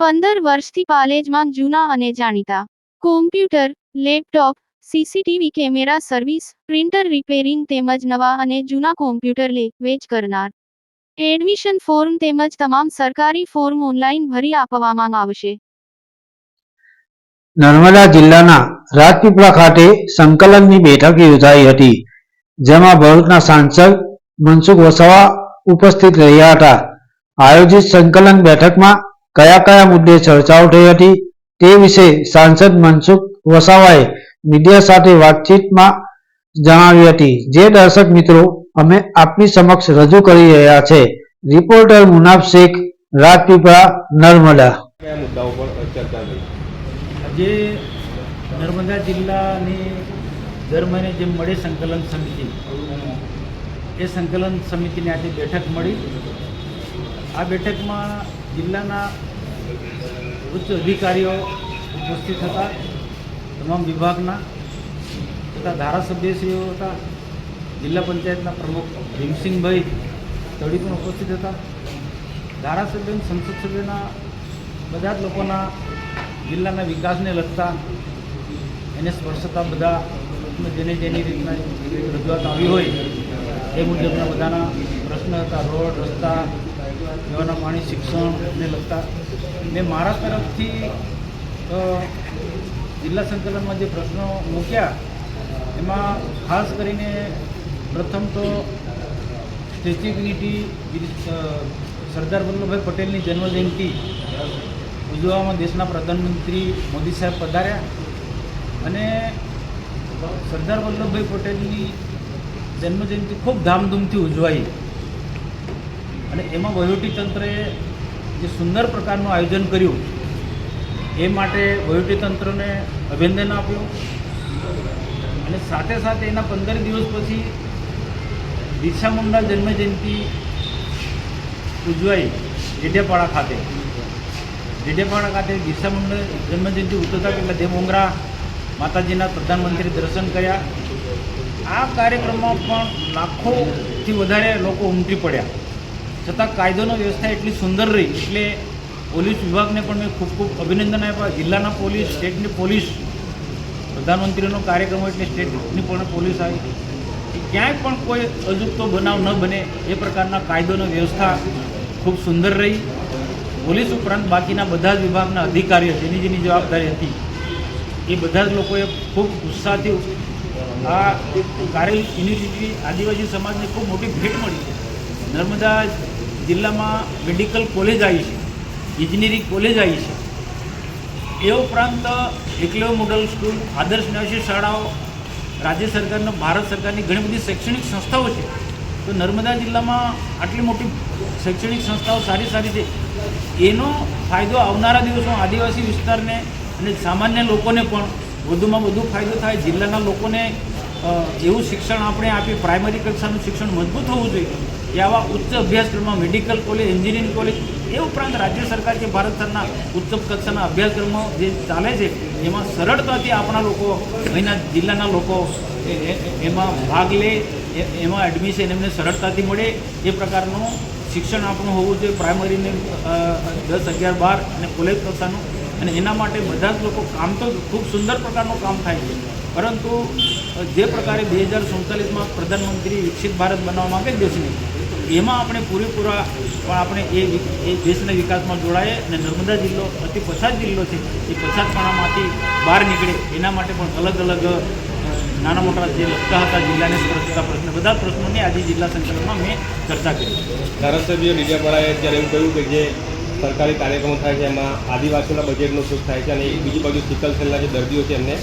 પંદર વર્ષથી પાલેજમાં જૂના અને જાણીતા. Computer laptop CCTV camera service printer repairing તેમજ નવા અને જૂના કોમ્પ્યુટર લે, વેચ કરનાર. એડમિશન ફોર્મ તેમજ તમામ સરકારી ફોર્મ ઓનલાઈન ભરી આપવામાં આવશે. નર્મદા જિલ્લાના રાજપીપળા ખાતે સંકલનની બેઠક યોજાઈ હતી, જેમાં ભરૂચના સાંસદ મનસુખ વસાવા ઉપસ્થિત રહ્યા હતા. આયોજિત સંકલન બેઠકમાં કયા કયા મુદ્દે ચર્ચાઓ થઈ હતી તે વિશે સાંસદ મનસુખ વસાવાએ મીડિયા સાથે વાતચીતમાં જણાવી હતી. જે દર્શક મિત્રો અમે આપની સમક્ષ રજૂ કરી રહ્યા છે. રિપોર્ટર મુનાફ શેખ રાજપીપળા નર્મદા. મુદ્દાઓ પર ચર્ચા થઈ? આજે નર્મદા જિલ્લાની દર મહિને જે મળે સંકલન સમિતિ. એ સંકલન સમિતિની આજે બેઠક મળી. આ બેઠકમાં જિલ્લાના ઉચ્ચ અધિકારીઓ ઉપસ્થિત હતા, તમામ વિભાગના તથા ધારાસભ્યશ્રીઓ હતા, જિલ્લા પંચાયતના પ્રમુખ ભીમસિંહભાઈ તળી પણ ઉપસ્થિત હતા. ધારાસભ્ય અને સંસદ સભ્યના બધા જ લોકોના જિલ્લાના વિકાસને લગતા એને સ્પર્શતા બધા જેને જેની રીતના રજૂઆત આવી હોય એ મુજબના બધાના પ્રશ્ન હતા, રોડ, રસ્તા પીવાના પાણી શિક્ષણને લગતા મેં મારા તરફથી જિલ્લા સંકલનમાં જે પ્રશ્નો મૂક્યા, એમાં ખાસ કરીને પ્રથમ તો સ્ટેચ્યુ યુનિટી સરદાર વલ્લભભાઈ પટેલની જન્મજયંતિ ઉજવવામાં દેશના પ્રધાનમંત્રી મોદી સાહેબ પધાર્યા અને સરદાર વલ્લભભાઈ પટેલની જન્મજયંતિ ખૂબ ધામધૂમથી ઉજવાઈ. અને એમાં વહીવટી તંત્રએ જે સુંદર પ્રકારનું આયોજન કર્યું, એ માટે વહીવટી તંત્રને અભિનંદન આપ્યું. અને સાથે સાથે એના પંદર દિવસ પછી બિરસા મુંડા જન્મજયંતિ ઉજવાઈ ડેડિયાપાડા ખાતે. ડેડિયાપાડા ખાતે બિરસા મુંડા જન્મજયંતિ ઉજવતા પહેલાં દેવમોંગરા માતાજીના પ્રધાનમંત્રી દર્શન કર્યા. આ કાર્યક્રમમાં પણ લાખોથી વધારે લોકો ઉમટી પડ્યા. છતાં કાયદોનો વ્યવસ્થા એટલી સુંદર રહી, એટલે પોલીસ વિભાગને પણ મેં ખૂબ ખૂબ અભિનંદન આપ્યા. જિલ્લાના પોલીસ, સ્ટેટની પોલીસ, પ્રધાનમંત્રીનો કાર્યક્રમ એટલે સ્ટેટની પણ પોલીસ આવી. કે ક્યાંય પણ કોઈ અજુકતો બનાવ ન બને, એ પ્રકારના કાયદોનો વ્યવસ્થા ખૂબ સુંદર રહી. પોલીસ ઉપરાંત બાકીના બધા જ વિભાગના અધિકારીઓ, જેની જેની જવાબદારી હતી, એ બધા જ લોકોએ ખૂબ ઉત્સાહથી આ કાર્ય યુનિવર્સિટી આદિવાસી સમાજને ખૂબ મોટી ભેટ મળી. છે નર્મદા જિલ્લામાં મેડિકલ કોલેજ આવી છે, ઇજનેરી કોલેજ આવી છે. એ ઉપરાંત એકલવ્ય મોડલ સ્કૂલ, આદર્શ નિવાસી શાળાઓ, રાજ્ય સરકારનો, ભારત સરકારની ઘણી બધી શૈક્ષણિક સંસ્થાઓ છે. તો નર્મદા જિલ્લામાં આટલી મોટી શૈક્ષણિક સંસ્થાઓ સારી સારી છે. એનો ફાયદો આવનારા દિવસો આદિવાસી વિસ્તારને અને સામાન્ય લોકોને પણ વધુમાં વધુ ફાયદો થાય, જિલ્લાના લોકોને એવું શિક્ષણ આપણે આપી પ્રાઇમરી કક્ષાનું શિક્ષણ મજબૂત હોવું જોઈએ કે આવા ઉચ્ચ અભ્યાસક્રમમાં મેડિકલ કોલેજ એન્જિનિયરિંગ કોલેજ એ ઉપરાંત રાજ્ય સરકાર જે ભારત સરકારના ઉચ્ચ કક્ષાના અભ્યાસક્રમો જે ચાલે છે, એમાં સરળતાથી આપણા લોકો, અહીંના જિલ્લાના લોકો એમાં ભાગ લે એમાં એડમિશન એમને સરળતાથી મળે, એ પ્રકારનું શિક્ષણ આપણું હોવું જોઈએ પ્રાઇમરીને દસ અગિયાર બાર અને કોલેજ કક્ષાનું, અને એના માટે બધા જ લોકો કામ તો ખૂબ સુંદર પ્રકારનું કામ થાય છે. પરંતુ જે પ્રકારે બે હજાર સુડતાલીસમાં પ્રધાનમંત્રી વિકસિત ભારત બનાવવા માગે દેશને, એમાં આપણે પૂરેપૂરા, પણ આપણે એ એ દેશના વિકાસમાં જોડાઈએ અને નર્મદા જિલ્લો અતિ પછાત જિલ્લો છે, એ પછાતપણામાંથી બહાર નીકળે, એના માટે પણ અલગ અલગ નાના મોટા જે લગતા હતા જિલ્લાને સ્પર્શતા પ્રશ્ન, બધા પ્રશ્નોની આજે જિલ્લા સંકલનમાં મેં ચર્ચા કરી. ધારાસભ્ય ડીડિયાપાડાએ અત્યારે એવું કહ્યું કે જે સરકારી કાર્યક્રમો થાય છે, એમાં આદિવાસીઓના બજેટનો ઉપયોગ થાય છે અને બીજી બાજુ સિકલ સેલના જે દર્દીઓ છે એમને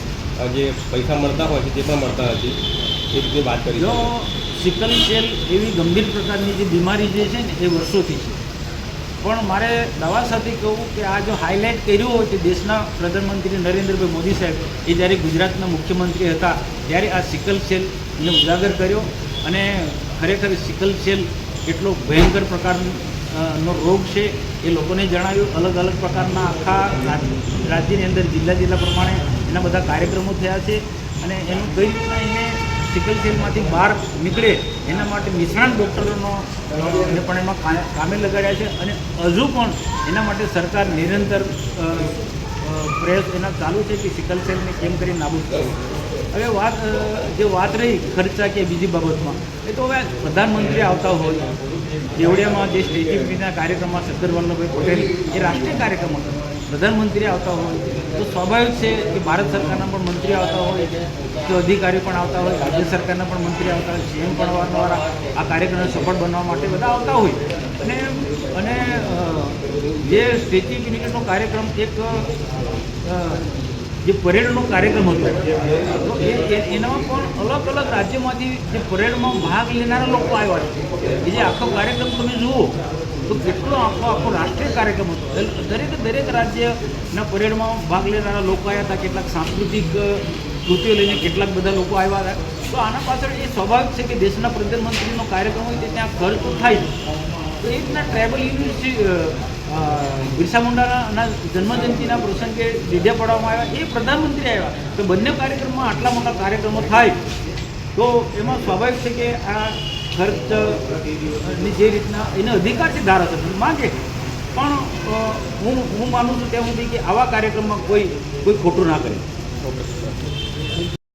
જે પૈસા મળતા હોય છે તે પણ મળતા નથી એ રીતે વાત કરી જો સિકલ સેલ એવી ગંભીર પ્રકારની જે બીમારી જે છે ને એ વર્ષોથી છે. પણ મારે દવા સાથે કહું કે આ જો હાઇલાઇટ કર્યું હોય કે દેશના પ્રધાનમંત્રી નરેન્દ્રભાઈ મોદી સાહેબ એ જ્યારે ગુજરાતના મુખ્યમંત્રી હતા ત્યારે આ સિકલ સેલને ઉજાગર કર્યો અને ખરેખર સિકલ સેલ એટલો ભયંકર પ્રકારનો રોગ છે એ લોકોને જણાવ્યું. અલગ અલગ પ્રકારના આખા રાજ્યની અંદર જિલ્લા જિલ્લા પ્રમાણે એના બધા કાર્યક્રમો થયા છે અને એનું કઈ રીતના એને સિકલ સેલમાંથી બહાર નીકળે એના માટે નિષ્ણાત ડૉક્ટરોનો પણ એમાં કામે લગાડ્યા છે અને હજુ પણ એના માટે સરકાર નિરંતર પ્રયાસ એના ચાલુ છે કે સિકલ સેલને કેમ કરી નાબૂદ કરવું. હવે વાત જે વાત રહી ખર્ચા કે બીજી બાબતમાં, એ તો હવે પ્રધાનમંત્રી આવતા હોય. કેવડિયામાં જે સ્ટેચ્યુના કાર્યક્રમમાં સરદાર વલ્લભભાઈ પટેલ એ રાષ્ટ્રીય કાર્યક્રમ હતો. પ્રધાનમંત્રી આવતા હોય, તો સ્વાભાવિક છે કે ભારત સરકારના પણ મંત્રી આવતા હોય, કે અધિકારી પણ આવતા હોય, રાજ્ય સરકારના પણ મંત્રી આવતા હોય, સીએમ પણ દ્વારા આ કાર્યક્રમને સફળ બનવા માટે બધા આવતા હોય. અને અને જે સ્ટેચ્યુ યુનિટીનો કાર્યક્રમ એક જે પરેડનો કાર્યક્રમ હતો, તો એ- એનામાં પણ અલગ અલગ રાજ્યમાંથી જે પરેડમાં ભાગ લેનારા લોકો આવ્યા છે. એ જે આખો કાર્યક્રમ તમે જુઓ તો કેટલો આખો આખો રાષ્ટ્રીય કાર્યક્રમ હતો. દરેક દરેક રાજ્યના પરેડમાં ભાગ લેનારા લોકો આવ્યા હતા, કેટલાક સાંસ્કૃતિક કૃતિઓ લઈને કેટલાક બધા લોકો આવ્યા હતા. તો આના પાછળ એ સ્વાભાવિક છે કે દેશના પ્રધાનમંત્રીનો કાર્યક્રમ હોય તે ત્યાં ખર્ચ થાય તો એ રીતના ટ્રાઇબલ યુનિવર્સિટી બિરસા મુંડાના જન્મજયંતિના પ્રસંગે ડીજે પાડવામાં આવ્યા. એ પ્રધાનમંત્રી આવ્યા તો બંને કાર્યક્રમમાં આટલા મોટા કાર્યક્રમો થાય. તો એમાં સ્વાભાવિક છે કે આ ખર્ચ જે રીતના એને અધિકાર છે. ધારાસભ્ય માગે પણ હું હું માનું છું ત્યાં સુધી કે આવા કાર્યક્રમમાં કોઈ કોઈ ખોટું ના કરે. ઓકે